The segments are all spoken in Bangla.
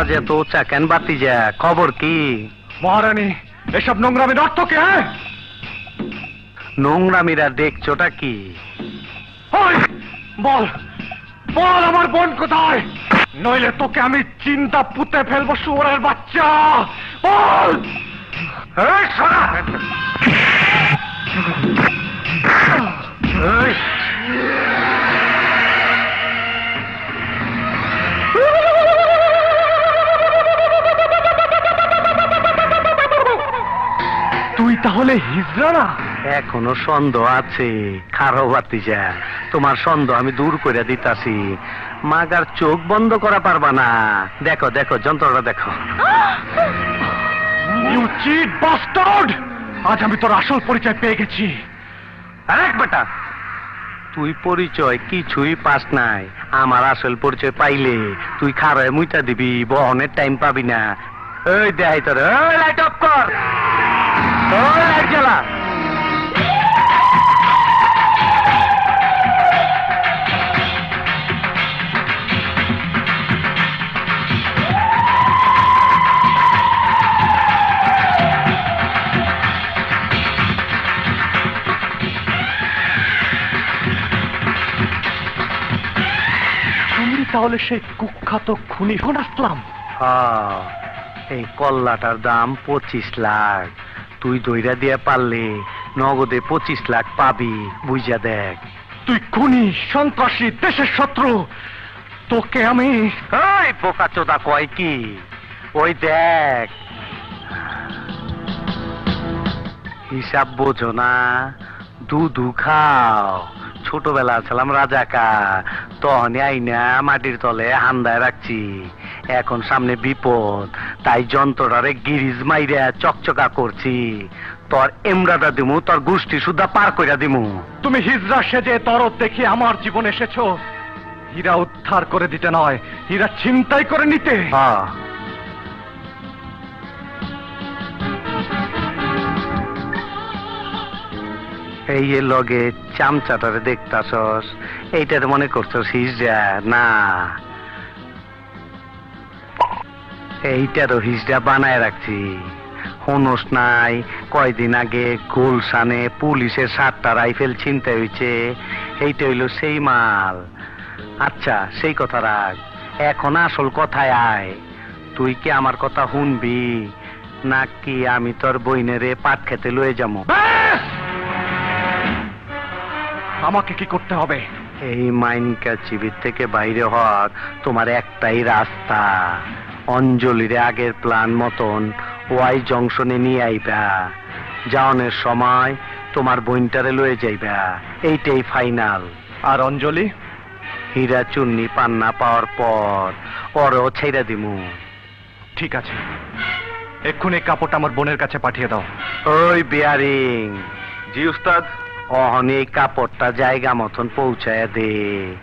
আওয়াজ এত উঁচা কেন বাতি যা খবর কি? মহারানী এসব কি হ্যাঁ? নোংরামিরা দেখছোটা কি? ওই, বল বল আমার বোন কোথায়? নইলে তোকে আমি চিন্তা পুঁতে ফেলব শুয়োরের বাচ্চা। বল! এই, সরা! এই, তাহলে হিজড়া না? এখনও সন্দেহ আছে খারো যা তোমার সন্দেহ আমি দূর করে দিতাছি। মাগার চোখ বন্ধ করা পারবা না। দেখো দেখো যন্ত্রটা দেখো। ইউ চিট বাস্টার্ড আজ আমি তোর আসল পরিচয় পেয়ে গেছি। আরেক বেটা তুই পরিচয় কিছুই পাস নাই। আমার আসল পরিচয় পাইলে তুই খারায় মুইটা দিবি বহনের টাইম পাবি না। এই দেখাই তোর ওই লাইট অফ কর ওই লাইট জ্বালা তুমি তাহলে সেই কুখ্যাত খুনি হন আসলাম। হ্যাঁ, এই কল্লাটার দাম পঁচিশ লাখ। তুই দইরা দিয়ে পারলে নগদে পঁচিশ লাখ পাবি বুঝা দেখ। তুই খুনি সন্ত্রাসী দেশের শত্রু তোকে আমি ওই বোকা চোদা কয় কি? ওই দেখ। হিসাব বোঝো না দু দুধু খাও। ছোটবেলা ছিলাম রাজাকা তখনই আইনা মাটির তলে হান্দায় রাখছি। এখন সামনে বিপদ তাই যন্ত্রটারে গিরিজ মাইরা চকচকা করছি। তোর এমরাটা দিমু তোর গোষ্ঠী সুদ্ধা পার কইরা দিমু। তুমি হিজরা সেজে তরফ দেখে আমার জীবন এসেছ। হীরা উদ্ধার করে দিতে নয় হীরা ছিনতাই করে নিতে। হ্যাঁ। এই লগে চামচাটারে দেখতাছস এইটাতে মনে করছস হিজড়া না। এইটারও হিজড়া বানায় রাখছি। হনস নাই কয়দিন আগে গুলশানে পুলিশের সাতটা রাইফেল ছিনতে হয়েছে। এইটা হইল সেই মাল। আচ্ছা সেই কথা রাখ। এখন আসল কথায় আয়। তুই কি আমার কথা শুনবি? নাকি আমি তোর বইনেরে পাট খেতে লয়ে যাব? আমাকে কি করতে হবে? এই মাইনকা চিবির থেকে বাইরে হওয়ার তোমার একটাই রাস্তা। অঞ্জলিরে আগের প্ল্যান মতন ওয়াই জংশনে নিয়ে আইবা। যাওনের সময় তোমার বইনটারে লয়ে যাইবা। এইটাই ফাইনাল। আর অঞ্জলি? হীরা চুন্নি পান্না পাওয়ার পর ওরও ছেড়ে দিমু। ঠিক আছে। এক্ষুনি এই কাপড়টা আমার বোনের কাছে পাঠিয়ে দাও। ওই বিয়ারিং। জি উস্তাদ। অহন এই কাপড়টা জায়গা মতন পৌঁছায় দে।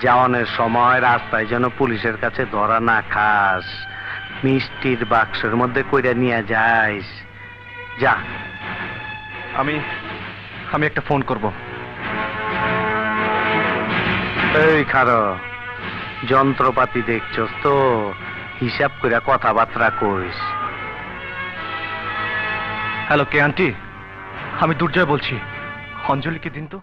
যাওয়ানের সময় রাস্তায় যেন পুলিশের কাছে ধরা না খাস। মিষ্টির বাক্সের মধ্যে কইরা নিয়ে যাইস। যা। আমি আমি একটা ফোন করব। এই খারো যন্ত্রপাতি দেখছস তো? হিসাব কইরা কথাবার্তা কইস। হ্যালো কে আন্টি? আমি দুর্জয় বলছি। অঞ্জলিকে দিন তো?